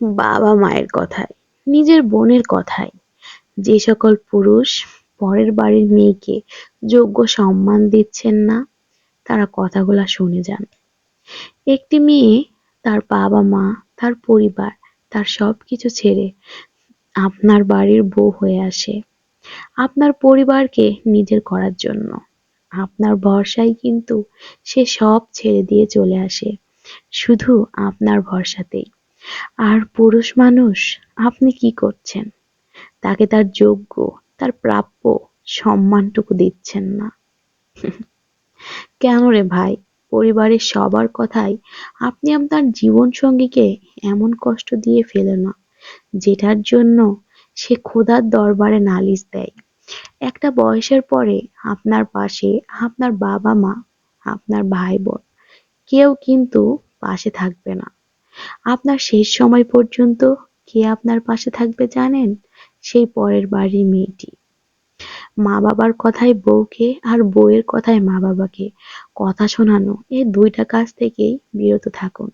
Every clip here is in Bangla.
বাবা মায়ের কথায়, নিজের বোনের কথায়। যে সকল পুরুষ পরের বাড়ির মেয়েকে যোগ্য সম্মান দিচ্ছেন না, তারা কথাগুলা শুনে যান। একটি মেয়ে তার বাবা মা, তার পরিবার, তার সবকিছু ছেড়ে আপনার বাড়ির বউ হয়ে আসে। আপনার পরিবারকে নিজের করার জন্য। আপনার ভরসায় কিন্তু সে সব ছেড়ে দিয়ে চলে আসে। শুধু আপনার ভরসাতেই। আর পুরুষ মানুষ, আপনি কি করছেন? তাকে তার যোগ্য, তার প্রাপ্য সম্মানটুকু দিচ্ছেন না। কেন রে ভাই? পরিবারের সবার কথাই আপনি আপনার জীবন সঙ্গীকে এমন কষ্ট দিয়ে ফেলো না, যেটার জন্য সে খোদার দরবারে নালিশ দেয়। একটা বয়সের পরে আপনার পাশে আপনার বাবা মা, আপনার ভাই বোন কেউ কিন্তু পাশে থাকবে না। আপনার শেষ সময় পর্যন্ত কে আপনার পাশে থাকবে জানেন? সেই পরের বাড়ির মেয়েটি। মা বাবার কথায় বউকে আর বউয়ের কথায় মা বাবাকে কথা শোনানো এই দুইটা কাজ থেকেই বিরত থাকুন।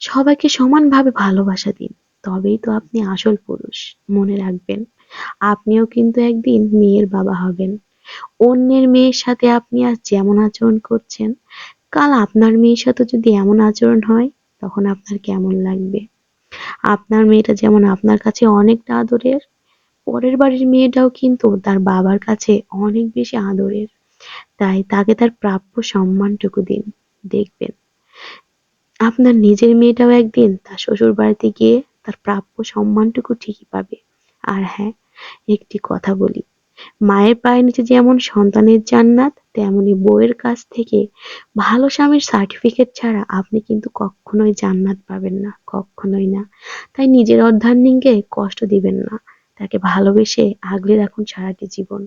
সবাইকে সমানভাবে ভালোবাসা দিন, তবেই তো আপনি আসল পুরুষ, মনে রাখবেন। আপনিও কিন্তু একদিন মেয়ের বাবা হবেন। অন্যের মেয়ের সাথে আপনি আজ যেমন আচরণ করছেন, কাল আপনার মেয়ের সাথে যদি এমন আচরণ হয় তখন আপনার কেমন লাগবে? আপনার মেয়েটা যেমন আপনার কাছে অনেকটা আদরের, পরের বাড়ির মেয়েটাও কিন্তু তার বাবার কাছে অনেক বেশি আদরের। তাই তাকে তার প্রাপ্য সম্মানটুকু দিন, দেখবেন। আপনার নিজের মেয়েটাও একদিন তার শ্বশুর বাড়িতে গিয়ে তার প্রাপ্য সম্মানটুকু ঠিকই পাবে। আর হ্যাঁ একটি কথা বলি মায়ের পায়ের নিচে যেমন সন্তানের জান্নাত, তেমনি বউয়ের কাছ থেকে ভালো স্বামীর সার্টিফিকেট ছাড়া আপনি কিন্তু কখনোই জান্নাত পাবেন না, কখনোই না। তাই নিজের অর্ধাঙ্গিনীকে কষ্ট দিবেন না, তাকে ভালোবেসে আগলে রাখুন সারাটি জীবন।